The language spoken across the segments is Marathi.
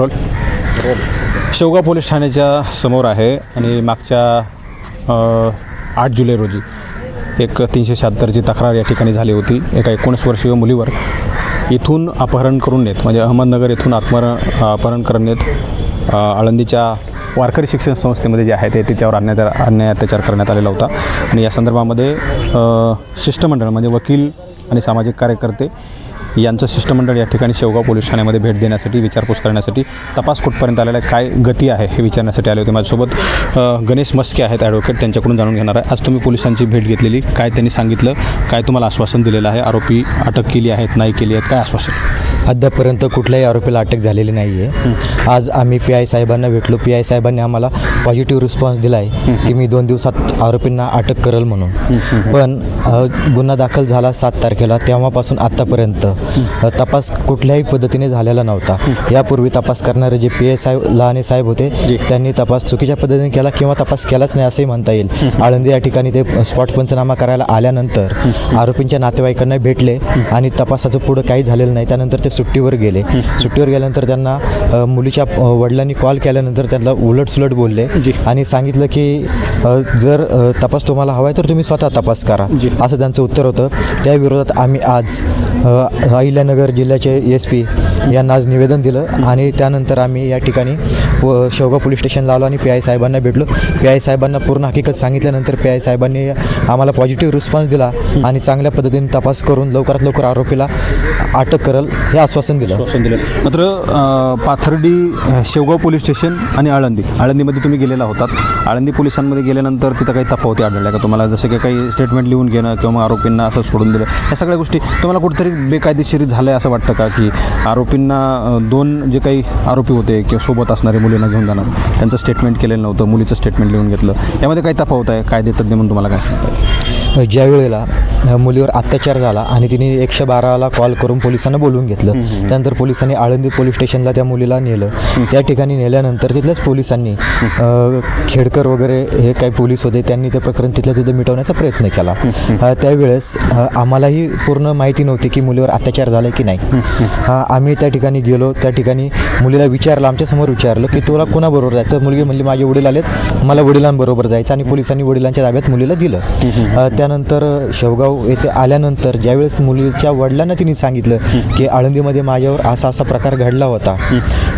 शेवगाव पोलीस ठाण्याच्या समोर आहे आणि मागच्या आठ जुलै रोजी एक तीनशे शहात्तरची तक्रार या ठिकाणी झाली होती. एका एकोणीस वर्षीय मुलीवर इथून अपहरण करून नेत म्हणजे अहमदनगर येथून आत्मर अपहरण करून नेत आळंदीच्या वारकरी शिक्षण संस्थेमध्ये जे आहे ते तिच्यावर अन्याय अन्याय अत्याचार करण्यात आलेला होता. आणि या संदर्भामध्ये शिष्टमंडळ म्हणजे वकील आणि सामाजिक कार्यकर्ते यांचं शिष्टमंडळ या ठिकाणी शेवगाव पोलीस ठाण्यामध्ये भेट देण्यासाठी विचारपूस करण्यासाठी तपास कुठपर्यंत आलेला आहे काय गती आहे हे विचारण्यासाठी आले होते. माझ्यासोबत गणेश मस्के आहेत ॲडव्होकेट त्यांच्याकडून जाणून घेणार आहे. आज तुम्ही पोलिसांची भेट घेतलेली काय त्यांनी सांगितलं काय तुम्हाला आश्वासन दिलेलं आहे? आरोपी अटक केली आहेत नाही केली आहेत काय आश्वासन? अद्यापर्यंत कुठल्याही आरोपीला अटक झालेली नाही आहे आज आम्ही पी आय साहेबांना भेटलो. पी आय साहेबांनी आम्हाला पॉझिटिव्ह रिस्पॉन्स दिला आहे की मी दोन दिवसात आरोपींना अटक करेल म्हणून. पण गुन्हा दाखल झाला सात तारखेला. तेव्हापासून आत्तापर्यंत तपास कुठल्याही पद्धतीने झालेला नव्हता. यापूर्वी तपास करणारे जे पी आय साहेब लहाने साहेब होते त्यांनी तपास चुकीच्या पद्धतीने केला किंवा तपास केलाच नाही असंही म्हणता येईल. आळंदी या ठिकाणी ते स्पॉट पंचनामा करायला आल्यानंतर आरोपींच्या नातेवाईकांना भेटले आणि तपासाचं पुढं काही झालेलं नाही. त्यानंतर ते सुट्टीवर गेले. सुट्टीवर गेल्यानंतर त्यांना मुलीच्या वडिलांनी कॉल केल्यानंतर त्यांना उलटसुलट बोलले आणि सांगितलं की जर तपास तुम्हाला हवा आहे तर तुम्ही स्वतः तपास करा. असं त्यांचं उत्तर होतं. त्या विरोधात आम्ही आज अहिल्यानगर जिल्ह्याचे एस पी यांना आज निवेदन दिलं आणि त्यानंतर आम्ही या ठिकाणी व शेवगाव पोलीस स्टेशनला आलो आणि पी आय साहेबांना भेटलो. पी आय साहेबांना पूर्ण हकीकत सांगितल्यानंतर पी आय साहेबांनी आम्हाला पॉझिटिव्ह रिस्पॉन्स दिला आणि चांगल्या पद्धतीने तपास करून लवकरात लवकर आरोपीला अटक करल हे आश्वासन दिलं. आश्वासन दिलं. मात्र अ, पाथर्डी अ, शेवगाव पोलीस स्टेशन आणि आळंदी आळंदीमध्ये तुम्ही गेलेला होतात. आळंदी पोलिसांमध्ये गेल्यानंतर तिथं काही तफावती आढळल्या का? तुम्हाला जसं की काही स्टेटमेंट लिहून घेणं किंवा मग आरोपींना असं सोडून दिलं या सगळ्या गोष्टी तुम्हाला कुठेतरी बेकायदेशीर झालं आहे असं वाटतं का? की आरोपींना अ, दोन जे काही आरोपी होते किंवा सोबत असणारे मुलींना घेऊन जाणार त्यांचं स्टेटमेंट केलेलं नव्हतं मुलीचं स्टेटमेंट लिहून घेतलं. यामध्ये काही तफावत आहे? कायदेतज्ञ म्हणून तुम्हाला काय सांगता ज्या वेळेला मुलीवर अत्याचार झाला आणि तिने एकशे बाराला कॉल करून पोलिसांना बोलवून घेतलं. त्यानंतर पोलिसांनी आळंदी पोलीस स्टेशनला त्या मुलीला नेलं. त्या ठिकाणी नेल्यानंतर तिथल्याच पोलिसांनी खेडकर वगैरे हे काही पोलीस होते त्यांनी ते प्रकरण तिथल्या तिथं मिटवण्याचा प्रयत्न केला. त्यावेळेस आम्हालाही पूर्ण माहिती नव्हती की मुलीवर अत्याचार झाला की नाही. आम्ही त्या ठिकाणी गेलो त्या ठिकाणी मुलीला विचारलं आमच्यासमोर विचारलं की तुला कोणाबरोबर जायचं? मुलगी म्हणली माझे वडील आलेत मला वडिलांबरोबर जायचं आणि पोलिसांनी वडिलांच्या ताब्यात मुलीला दिलं. त्यानंतर शेवगाव येथे आल्यानंतर ज्यावेळेस मुलीच्या वडिलांना तिने सांगितलं की आळंदीमध्ये माझ्यावर असा असा प्रकार घडला होता.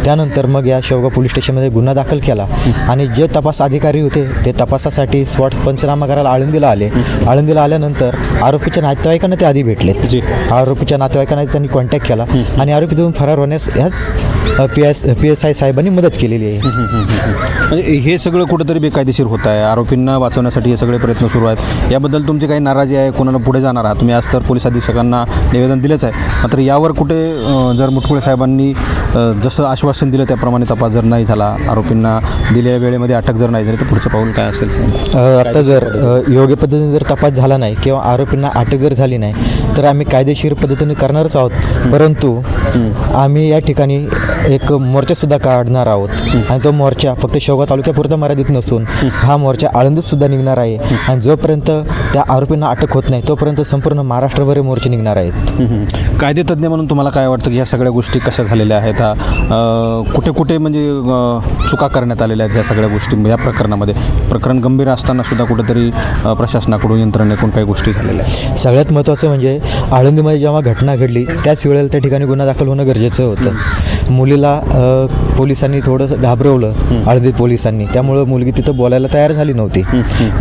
त्यानंतर मग या शेवगाव पोलीस स्टेशनमध्ये गुन्हा दाखल केला आणि जे तपास अधिकारी होते ते तपासासाठी स्पॉट पंचनामा करायला आळंदीला आले. आळंदीला आल्यानंतर आरोपीच्या नातेवाईकांना ते आधी भेटले जी. आरोपीच्या नातेवाईकांना त्यांनी कॉन्टॅक्ट केला आणि आरोपी तिथून फरार होण्यास ह्याच P S P S I साहेबांनी मदत केलेली आहे. म्हणजे हे सगळं कुठंतरी बेकायदेशीर होत आहे. आरोपींना वाचवण्यासाठी हे सगळे प्रयत्न सुरू आहेत. याबद्दल तुमची काही नाराजी आहे? कोणाला पुढे जाणार आहात? तुम्ही आज तर पोलीस अधीक्षकांना निवेदन दिलंच आहे. मात्र यावर कुठे अं, जर मुटकुळे साहेबांनी अं, जसं आश्वासन दिलं त्याप्रमाणे तपास जर नाही झाला आरोपींना दिलेल्या वेळेमध्ये अटक जर नाही झाली तर पुढचं पाऊल काय असेल? अ, आता जर अ, योग्य पद्धतीने जर तपास झाला नाही किंवा आरोपींना अटक जर झाली नाही तर आम्ही कायदेशीर पद्धतीने करणारच आहोत. परंतु आम्ही या ठिकाणी एक मोर्चासुद्धा काढणार आहोत. आणि तो मोर्चा फक्त शेवगाव तालुक्यापुरता मर्यादित नसून हा मोर्चा आळंदीत सुद्धा निघणार आहे. आणि जोपर्यंत त्या आरोपींना अटक होत नाही तोपर्यंत संपूर्ण महाराष्ट्रभर हे मोर्चे निघणार आहेत. कायदेतज्ञ म्हणून तुम्हाला काय वाटतं की ह्या सगळ्या गोष्टी कशा झालेल्या आहेत? हा, कुठे कुठे म्हणजे चुका करण्यात आलेल्या आहेत या सगळ्या गोष्टी या प्रकरणामध्ये? प्रकरण गंभीर असताना सुद्धा कुठेतरी प्रशासनाकडून यंत्रणेकडून काही गोष्टी झालेल्या आहेत. सगळ्यात महत्त्वाचं म्हणजे आळंदीमध्ये जेव्हा घटना घडली त्याच वेळेला त्या ठिकाणी गुन्हा दाखल होणं गरजेचं होतं. मुलीला पोलिसांनी थोडंसं घाबरवलं आळंदी पोलिसांनी. त्यामुळं मुलगी तिथं बोलायला तयार झाली नव्हती.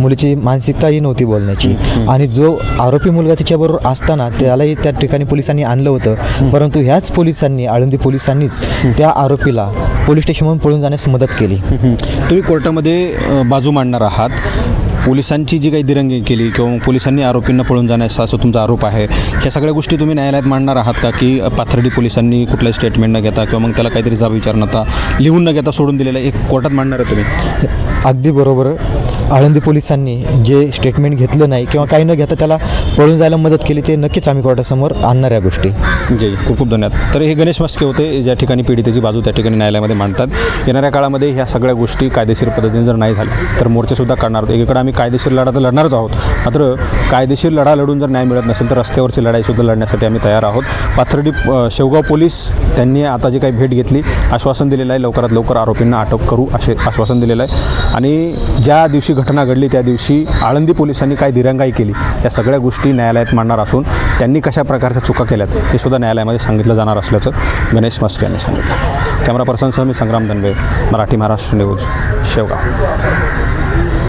मुलीची मानसिकताही नव्हती बोलण्याची. आणि जो आरोपी मुलगा तिच्याबरोबर असताना त्यालाही त्या ठिकाणी पोलिसांनी आणलं होतं. परंतु ह्याच पोलिसांनी आळंदी पोलिसांनीच त्या आरोपीला पोलीस स्टेशनमधून पळून जाण्यास मदत केली. तुम्ही कोर्टामध्ये बाजू मांडणार आहात. पोलिसांची जी काही दिरंगी केली किंवा पोलिसांनी आरोपींना पळून जाण्याचा असं तुमचा आरोप आहे ह्या सगळ्या गोष्टी तुम्ही न्यायालयात मांडणार आहात का? की पाथर्डी पोलिसांनी कुठलाही स्टेटमेंट न घेता किंवा मग त्याला काहीतरी जाब विचार नव्हता लिहून न घेता सोडून दिलेलं एक कोर्टात मांडणार आहे तुम्ही? अगदी बरोबर. आळंदी पोलिसांनी जे स्टेटमेंट घेतलं नाही किंवा काही न घेता त्याला पळून जायला मदत केली ते नक्कीच आम्ही कोर्टासमोर आणणार या गोष्टी. जी खूप खूप धन्यवाद. तर हे गणेश मस्के होते ज्या ठिकाणी पीडितेची बाजू त्या ठिकाणी न्यायालयामध्ये मांडतात. येणाऱ्या काळामध्ये ह्या सगळ्या गोष्टी कायदेशीर पद्धतीने जर नाही झाल्या तर मोर्चेसुद्धा काढणार होतो. एकीकडे आम्ही कायदेशीर लढा तर लढणारच आहोत मात्र कायदेशीर लढा लढून जर न्याय मिळत नसेल तर रस्त्यावरची लढाईसुद्धा लढण्यासाठी आम्ही तयार आहोत. पाथर्डी शेवगाव पोलीस त्यांनी आता जी काही भेट घेतली आश्वासन दिलेलं आहे लवकरात लवकर आरोपींना अटक करू असे आश्वासन दिलेलं आहे. आणि ज्या दिवशी घटना घडली त्या दिवशी आळंदी पोलिसांनी काय दिरंगाई केली. या सगळ्या गोष्टी न्यायालयात मांडणार असून त्यांनी कशा प्रकारच्या चुका केल्यात हे सुद्धा न्यायालयामध्ये सांगितलं जाणार असल्याचं गणेश मस्के यांनी सांगितलं. कॅमेरा पर्सनसह मी संग्राम दनवे मराठी महाराष्ट्र न्यूज शेवगाव.